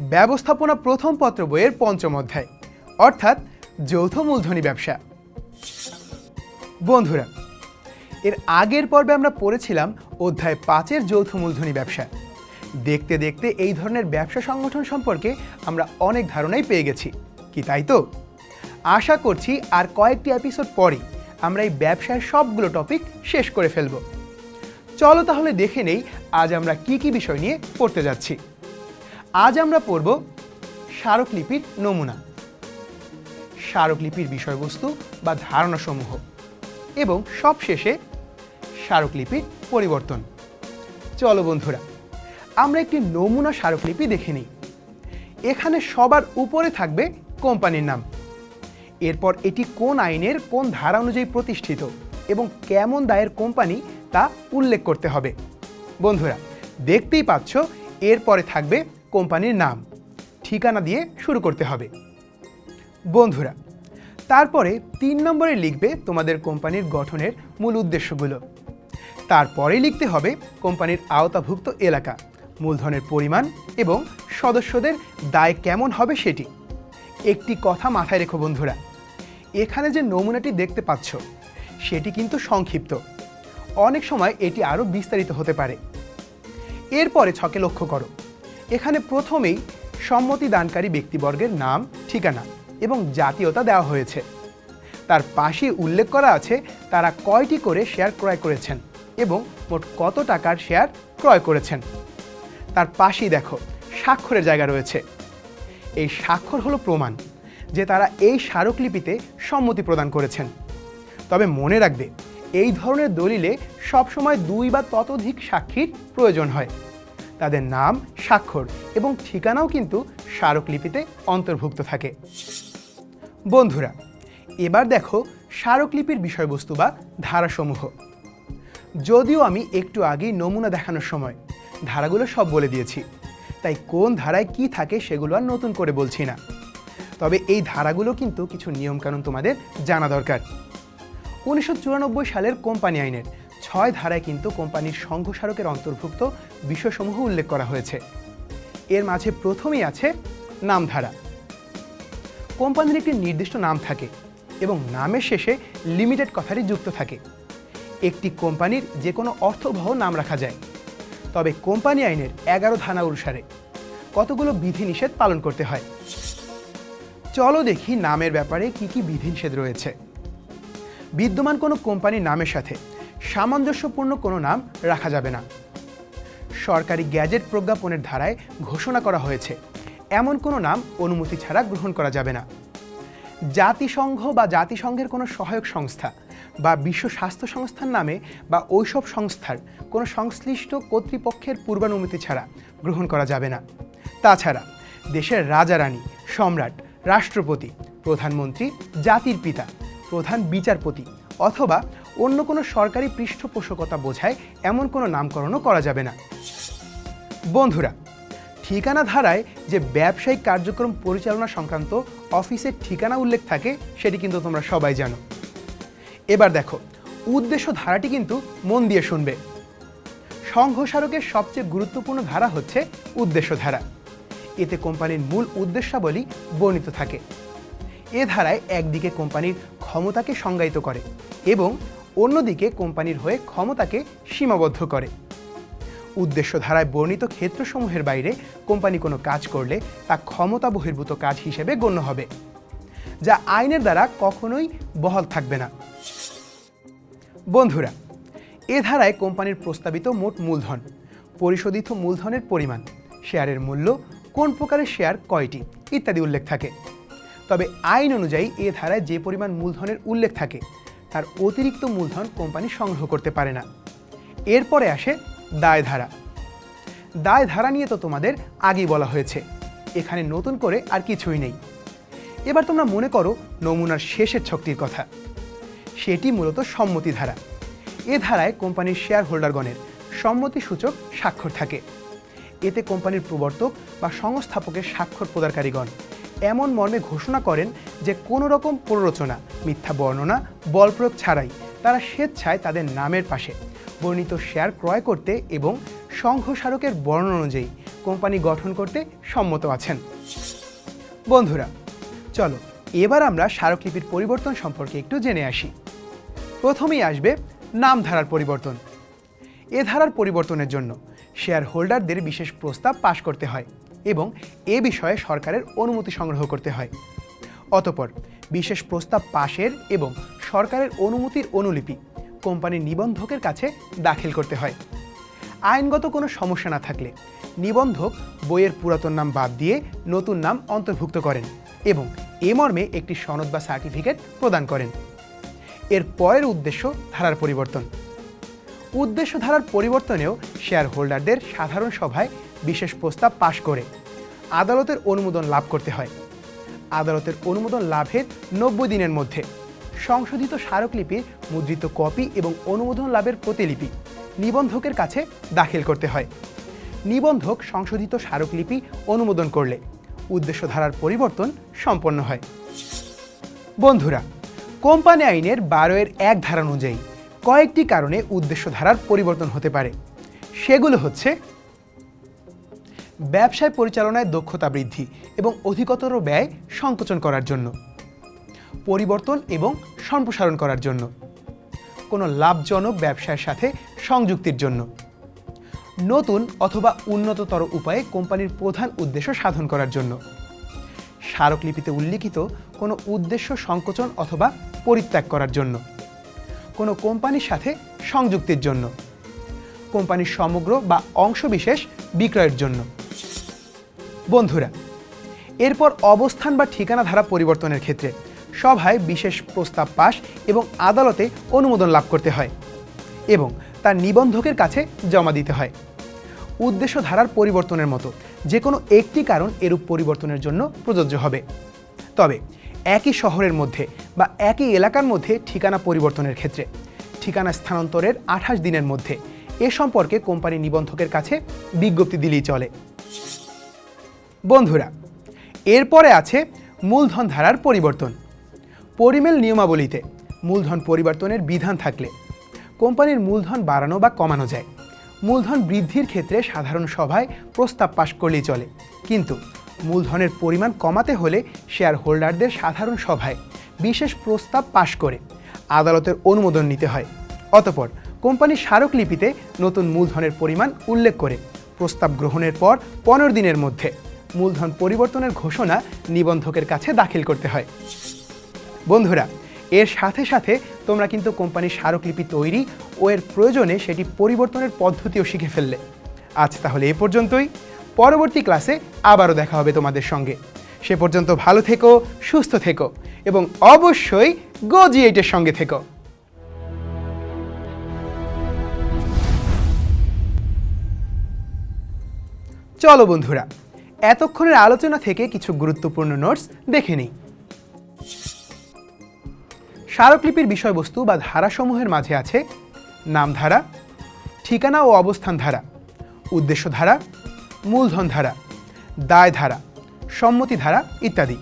ব্যবস্থাপনা প্রথম পত্র বইয়ের পঞ্চম অধ্যায়, অর্থাৎ যৌথ মূলধনী ব্যবসা। বন্ধুরা, এর আগের পর্বে আমরা পড়েছিলাম অধ্যায় পাঁচের যৌথ মূলধনী ব্যবসা। দেখতে দেখতে এই ধরনের ব্যবসা সংগঠন সম্পর্কে আমরা অনেক ধারণাই পেয়ে গেছি। কি তাই তো? আশা করছি আর কয়েকটি এপিসোড পরেই আমরা এই ব্যবসার সবগুলো টপিক শেষ করে ফেলব। চলো তাহলে দেখে নেই আজ আমরা কি কি বিষয় নিয়ে পড়তে যাচ্ছি। আজ আমরা পড়ব স্মারকলিপির নমুনা। স্মারকলিপির বিষয়বস্তু বা ধারণাসমূহ এবং সবশেষে স্মারকলিপির পরিবর্তন। চলো বন্ধুরা, আমরা একটি নমুনা স্মারকলিপি দেখে নিই। এখানে সবার উপরে থাকবে কোম্পানির নাম। এরপর এটি কোন আইনের কোন ধারা অনুযায়ী প্রতিষ্ঠিত এবং কেমন দায়ের কোম্পানি তা উল্লেখ করতে হবে। বন্ধুরা, দেখতেই পাচ্ছ, এরপরে থাকবে কোম্পানির নাম, ঠিকানা দিয়ে শুরু করতে হবে। বন্ধুরা, তারপরে তিন নম্বরে লিখবে তোমাদের কোম্পানির গঠনের মূল উদ্দেশ্যগুলো। তারপরে লিখতে হবে কোম্পানির আওতাভুক্ত এলাকা, মূলধনের পরিমাণ এবং সদস্যদের দায় কেমন হবে সেটি। একটি কথা মাথায় রেখো বন্ধুরা, এখানে যে নমুনাটি দেখতে পাচ্ছ, সেটি কিন্তু সংক্ষিপ্ত। অনেক সময় এটি আরও বিস্তারিত হতে পারে। এরপরে ছকে লক্ষ্য করো। এখানে প্রথমেই সম্মতি দানকারী ব্যক্তিবর্গের নাম, ঠিকানা এবং জাতীয়তা দেওয়া হয়েছে। তার পাশে উল্লেখ করা আছে তারা কয়টি করে শেয়ার ক্রয় করেছেন এবং মোট কত টাকার শেয়ার ক্রয় করেছেন। তার পাশেই দেখো, স্বাক্ষরের জায়গা রয়েছে। এই স্বাক্ষর হলো প্রমাণ যে তারা এই স্মারকলিপিতে সম্মতি প্রদান করেছেন। তবে মনে রাখবে, এই ধরনের দলিলে সবসময় দুই বা ততোধিক সাক্ষীর প্রয়োজন হয়। তাদের নাম, স্বাক্ষর এবং ঠিকানাও কিন্তু স্মারকলিপিতে অন্তর্ভুক্ত থাকে। বন্ধুরা, এবার দেখো স্মারকলিপির বিষয়বস্তু বা ধারাসমূহ। যদিও আমি একটু আগেই নমুনা দেখানোর সময় ধারাগুলো সব বলে দিয়েছি, তাই কোন ধারায় কি থাকে সেগুলো আর নতুন করে বলছি না। তবে এই ধারাগুলো কিন্তু কিছু নিয়মকানুন তোমাদের জানা দরকার। উনিশশো চুরানব্বই সালের কোম্পানি আইনের ছয় ধারায় কিন্তু কোম্পানির সংঘ স্মারকের অন্তর্ভুক্ত বিষয়সমূহ উল্লেখ করা হয়েছে। এর মাঝে প্রথমেই আছে নামধারা। কোম্পানির একটি নির্দিষ্ট নাম থাকে এবং নামের শেষে লিমিটেড কথাটি যুক্ত থাকে। একটি কোম্পানির যে কোনো অর্থবহ নাম রাখা যায়। তবে কোম্পানি আইনের এগারো ধারা অনুসারে কতগুলো বিধিনিষেধ পালন করতে হয়? চলো দেখি নামের ব্যাপারে কি কি বিধিনিষেধ রয়েছে। বিদ্যমান কোনো কোম্পানির নামের সাথে সামঞ্জস্যপূর্ণ কোনো নাম রাখা যাবে না। সরকারি গ্যাজেট প্রজ্ঞাপনের ধারায় ঘোষণা করা হয়েছে, এমন কোনো নাম অনুমতি ছাড়া গ্রহণ করা যাবে না। জাতিসংঘ বা জাতিসংঘের কোনো সহায়ক সংস্থা বা বিশ্ব স্বাস্থ্য সংস্থার নামে বা ওইসব সংস্থার কোনো সংশ্লিষ্ট কর্তৃপক্ষের পূর্বানুমতি ছাড়া গ্রহণ করা যাবে না। তাছাড়া, দেশের রাজা রানী সম্রাট, রাষ্ট্রপতি, প্রধানমন্ত্রী, জাতির পিতা, প্রধান বিচারপতি অথবা অন্য কোনো সরকারি পৃষ্ঠপোষকতা বোঝায় এমন কোনো নামকরণও করা যাবে না। বন্ধুরা, ঠিকানা ধারায় যে ব্যবসায়িক কার্যক্রম পরিচালনা সংক্রান্ত অফিসের ঠিকানা উল্লেখ থাকে, সেটি কিন্তু তোমরা সবাই জানো। এবার দেখো, উদ্দেশ্য ধারাটি কিন্তু মন দিয়ে শুনবে। সংঘ স্মারকের সবচেয়ে গুরুত্বপূর্ণ ধারা হচ্ছে উদ্দেশ্য ধারা। এতে কোম্পানির মূল উদ্দেশ্যাবলী বর্ণিত থাকে। এ ধারায় একদিকে কোম্পানির ক্ষমতাকে সংজ্ঞায়িত করে এবং অন্যদিকে কোম্পানির হয়ে ক্ষমতাকে সীমাবদ্ধ করে। উদ্দেশ্য ধারায় বর্ণিত ক্ষেত্রসমূহের বাইরে কোম্পানি কোনো কাজ করলে তা ক্ষমতা বহির্ভূত কাজ হিসেবে গণ্য হবে, যা আইনের দ্বারা কখনোই বহাল থাকবে না। বন্ধুরা, এ ধারায় কোম্পানির প্রস্তাবিত মোট মূলধন, পরিশোধিত মূলধনের পরিমাণ, শেয়ারের মূল্য, কোন প্রকারের শেয়ার, কয়টি, ইত্যাদি উল্লেখ থাকে। তবে আইন অনুযায়ী এ ধারায় যে পরিমাণ মূলধনের উল্লেখ থাকে তার অতিরিক্ত মূলধন কোম্পানি সংগ্রহ করতে পারে না। এরপরে আসে দায় ধারা দায় ধারা নিয়ে তো তোমাদের আগেই বলা হয়েছে। এখানে নতুন করে আর কিছুই নেই। এবার তোমরা মনে করো নমুনার শেষের ছকটির কথা। সেটি মূলত সম্মতি ধারা। এ ধারায় কোম্পানির শেয়ার হোল্ডারগণের সম্মতিসূচক স্বাক্ষর থাকে। এতে কোম্পানির প্রবর্তক বা সংস্থাপকের স্বাক্ষর প্রদানকারীগণ এমন মর্মে ঘোষণা করেন যে কোনো রকম প্ররোচনা মিথ্যা বর্ণনা, বলপ্রয়োগ ছাড়াই তারা স্বেচ্ছায় তাদের নামের পাশে। বর্ণিত শেয়ার ক্রয় করতে এবং সংঘ স্মারকের বর্ণনা অনুযায়ী কোম্পানি গঠন করতে সম্মত আছেন। বন্ধুরা, চলো এবার আমরা স্মারকলিপির পরিবর্তন সম্পর্কে একটু জেনে আসি। প্রথমেই আসবে নাম ধারার পরিবর্তন। এ ধারার পরিবর্তনের জন্য শেয়ার হোল্ডারদের বিশেষ প্রস্তাব পাশ করতে হয় এবং এ বিষয়ে সরকারের অনুমতি সংগ্রহ করতে হয়। অতপর বিশেষ প্রস্তাব পাশের এবং সরকারের অনুমতির অনুলিপি কোম্পানির নিবন্ধকের কাছে দাখিল করতে হয়। আইনগত কোনো সমস্যা না থাকলে নিবন্ধক বইয়ের পুরাতন নাম বাদ দিয়ে নতুন নাম অন্তর্ভুক্ত করেন এবং এ মর্মে একটি সনদ বা সার্টিফিকেট প্রদান করেন। এর পরের উদ্দেশ্য ধারার পরিবর্তন। উদ্দেশ্য ধারার পরিবর্তনেও শেয়ার হোল্ডারদের সাধারণ সভায় বিশেষ প্রস্তাব পাশ করে আদালতের অনুমোদন লাভ করতে হয়। আদালতের অনুমোদন লাভের নব্বই দিনের মধ্যে। সংশোধিত স্মারকলিপির মুদ্রিত কপি এবং অনুমোদন লাভের প্রতিলিপি নিবন্ধকের কাছে দাখিল করতে হয়। নিবন্ধক সংশোধিত স্মারকলিপি অনুমোদন করলে উদ্দেশ্য ধারার পরিবর্তন সম্পন্ন হয়। বন্ধুরা, কোম্পানি আইনের বারো এর এক ধারা অনুযায়ী কয়েকটি কারণে উদ্দেশ্য ধারার পরিবর্তন হতে পারে। সেগুলো হচ্ছে ব্যবসায় পরিচালনায় দক্ষতা বৃদ্ধি এবং অধিকতর ব্যয় সংকোচন করার জন্য। পরিবর্তন এবং সম্প্রসারণ করার জন্য। কোনো লাভজনক ব্যবসার সাথে সংযুক্তির জন্য। নতুন অথবা উন্নততর উপায়ে কোম্পানির প্রধান উদ্দেশ্য সাধন করার জন্য। স্মারকলিপিতে উল্লিখিত কোনো উদ্দেশ্য সংকোচন অথবা পরিত্যাগ করার জন্য। কোনো কোম্পানির সাথে সংযুক্তির জন্য। কোম্পানির সমগ্র বা অংশবিশেষ বিক্রয়ের জন্য। বন্ধুরা, এরপর অবস্থান বা ঠিকানা ধারা পরিবর্তনের ক্ষেত্রে সভায় বিশেষ প্রস্তাব পাশ এবং আদালতে অনুমোদন লাভ করতে হয় এবং তার নিবন্ধকের কাছে জমা দিতে হয়। উদ্দেশ্য ধারার পরিবর্তনের মতো যে কোনো একটি কারণ এরূপ পরিবর্তনের জন্য প্রযোজ্য হবে। তবে একই শহরের মধ্যে বা একই এলাকার মধ্যে ঠিকানা পরিবর্তনের ক্ষেত্রে ঠিকানা স্থানান্তরের আঠাশ দিনের মধ্যে এ সম্পর্কে কোম্পানি নিবন্ধকের কাছে বিজ্ঞপ্তি দিলেই চলে। বন্ধুরা, এরপরে আছে মূলধন ধারার পরিবর্তন। পরিমেল নিয়মাবলীতে মূলধন পরিবর্তনের বিধান থাকলে কোম্পানির মূলধন বাড়ানো বা কমানো যায়। মূলধন বৃদ্ধির ক্ষেত্রে সাধারণ সভায় প্রস্তাব পাশ করলেই চলে। কিন্তু মূলধনের পরিমাণ কমাতে হলে শেয়ার হোল্ডারদের সাধারণ সভায় বিশেষ প্রস্তাব পাশ করে আদালতের অনুমোদন নিতে হয়। অতপর কোম্পানির স্মারকলিপিতে নতুন মূলধনের পরিমাণ উল্লেখ করে প্রস্তাব গ্রহণের পর পনেরো দিনের মধ্যে মূলধন পরিবর্তনের ঘোষণা নিবন্ধকের কাছে দাখিল করতে হয়। বন্ধুরা, এর সাথে সাথে তোমরা কিন্তু কোম্পানির স্মারকলিপি তৈরি ও এর প্রয়োজনে সেটি পরিবর্তনের পদ্ধতিও শিখে ফেললে। আজ তাহলে এ পর্যন্তই। পরবর্তী ক্লাসে আবারও দেখা হবে তোমাদের সঙ্গে। সে পর্যন্ত ভালো থেকো, সুস্থ থেকো এবং অবশ্যই গজি এইটের সঙ্গে থেকো। চলো বন্ধুরা এতক্ষণের আলোচনা থেকে কিছু গুরুত্বপূর্ণ নোটস দেখে নিই। স্মারকলিপির বিষয়বস্তু বা ধারাসমূহের মাঝে আছে নামধারা, ঠিকানা ও অবস্থান ধারা উদ্দেশ্য ধারা মূলধন ধারা দায় ধারা সম্মতি ধারা ইত্যাদি।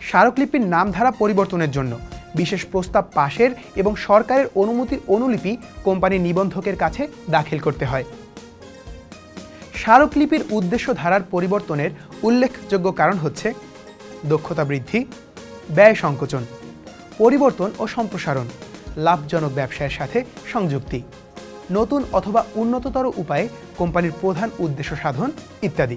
স্মারকলিপির নামধারা পরিবর্তনের জন্য বিশেষ প্রস্তাব পাশের এবং সরকারের অনুমতির অনুলিপি কোম্পানির নিবন্ধকের কাছে দাখিল করতে হয়। স্মারকলিপির উদ্দেশ্য ধারার পরিবর্তনের উল্লেখযোগ্য কারণ হচ্ছে দক্ষতা বৃদ্ধি, ব্যয় সংকোচন, পরিবর্তন ও সম্প্রসারণ, লাভজনক ব্যবসায়ের সাথে সংযুক্তি, নতুন অথবা উন্নততর উপায়ে কোম্পানির প্রধান উদ্দেশ্য সাধন ইত্যাদি।